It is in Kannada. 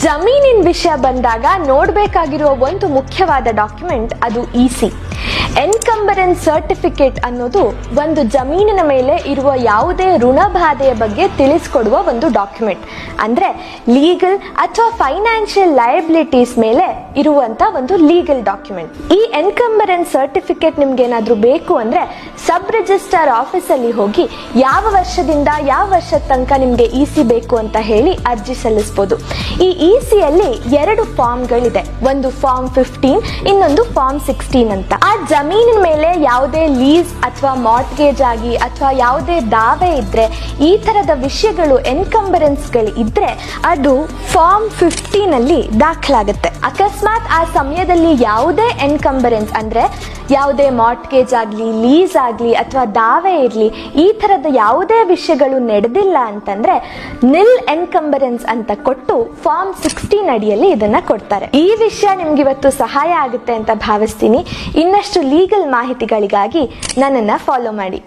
ಜಮೀನಿನ ವಿಷಯ ಬಂದಾಗ ನೋಡಬೇಕಾಗಿರುವ ಒಂದು ಮುಖ್ಯವಾದ ಡಾಕ್ಯುಮೆಂಟ್ ಅದು ಇಸಿ ಸಿ ಎನ್ಕಂಬರೆನ್ಸ್ ಸರ್ಟಿಫಿಕೇಟ್ ಅನ್ನೋದು ಒಂದು ಜಮೀನಿನ ಮೇಲೆ ಇರುವ ಯಾವುದೇ ಋಣಬಾಧೆಯ ಬಗ್ಗೆ ತಿಳಿಸ್ಕೊಡುವ ಒಂದು ಡಾಕ್ಯುಮೆಂಟ್. ಅಂದ್ರೆ ಲೀಗಲ್ ಅಥವಾ ಫೈನಾನ್ಷಿಯಲ್ ಲಯಬಿಲಿಟೀಸ್ ಮೇಲೆ ಇರುವಂತ ಒಂದು ಲೀಗಲ್ ಡಾಕ್ಯುಮೆಂಟ್. ಈ ಎನ್ಕಂಬರೆನ್ಸ್ ಸರ್ಟಿಫಿಕೇಟ್ ನಿಮ್ಗೆ ಏನಾದ್ರೂ ಬೇಕು ಅಂದ್ರೆ ಸಬ್ ರಿಜಿಸ್ಟ್ರಾರ್ ಆಫೀಸಲ್ಲಿ ಹೋಗಿ ಯಾವ ವರ್ಷದಿಂದ ಯಾವ ವರ್ಷದ ತನಕ ನಿಮ್ಗೆ ಇ ಸಿ ಬೇಕು ಅಂತ ಹೇಳಿ ಅರ್ಜಿ ಸಲ್ಲಿಸಬಹುದು ಈ ಇ ಸಿಯಲ್ಲಿ ಎರಡು ಫಾರ್ಮ್ಗಳಿದೆ. ಒಂದು ಫಾರ್ಮ್ ಫಿಫ್ಟೀನ್, ಇನ್ನೊಂದು ಫಾರ್ಮ್ ಸಿಕ್ಸ್ಟೀನ್ ಅಂತ. ಆ ಜಮೀನಿನ ಮೇಲೆ ಯಾವುದೇ ಲೀಸ್ ಅಥವಾ ಮಾರ್ಟ್ಗೇಜ್ ಆಗಿ ಅಥವಾ ಯಾವುದೇ ದಾವೆ ಇದ್ರೆ, ಈ ತರದ ವಿಷಯಗಳು ಎನ್ಕಂಬರೆನ್ಸ್ಗಳು ಇದ್ರೆ, ಅದು ಫಾರ್ಮ್ ಫಿಫ್ಟೀನ್ ಅಲ್ಲಿ ದಾಖಲಾಗುತ್ತೆ. ಅಕಸ್ಮಾತ್ ಆ ಸಮಯದಲ್ಲಿ ಯಾವುದೇ ಎನ್ಕಂಬರೆನ್ಸ್ ಅಂದ್ರೆ ಯಾವುದೇ ಮಾರ್ಟ್ಗೇಜ್ ಆಗಲಿ ಲೀಸ್ ಆಗಲಿ ಅಥವಾ ದಾವೆ ಇರಲಿ, ಈ ಥರದ ಯಾವುದೇ ವಿಷಯಗಳು ನಡೆದಿಲ್ಲ ಅಂತಂದ್ರೆ ನಿಲ್ ಎನ್ಕಂಬರೆನ್ಸ್ ಅಂತ ಕೊಟ್ಟು ಫಾರ್ಮ್ ಸಿಕ್ಸ್ಟೀನ್ ಅಡಿಯಲ್ಲಿ ಇದನ್ನ ಕೊಡ್ತಾರೆ. ಈ ವಿಷಯ ನಿಮ್ಗೆ ಇವತ್ತು ಸಹಾಯ ಆಗುತ್ತೆ ಅಂತ ಭಾವಿಸ್ತೀನಿ. ಇನ್ನಷ್ಟು ಲೀಗಲ್ ಮಾಹಿತಿಗಳಿಗಾಗಿ ನನ್ನನ್ನು ಫಾಲೋ ಮಾಡಿ.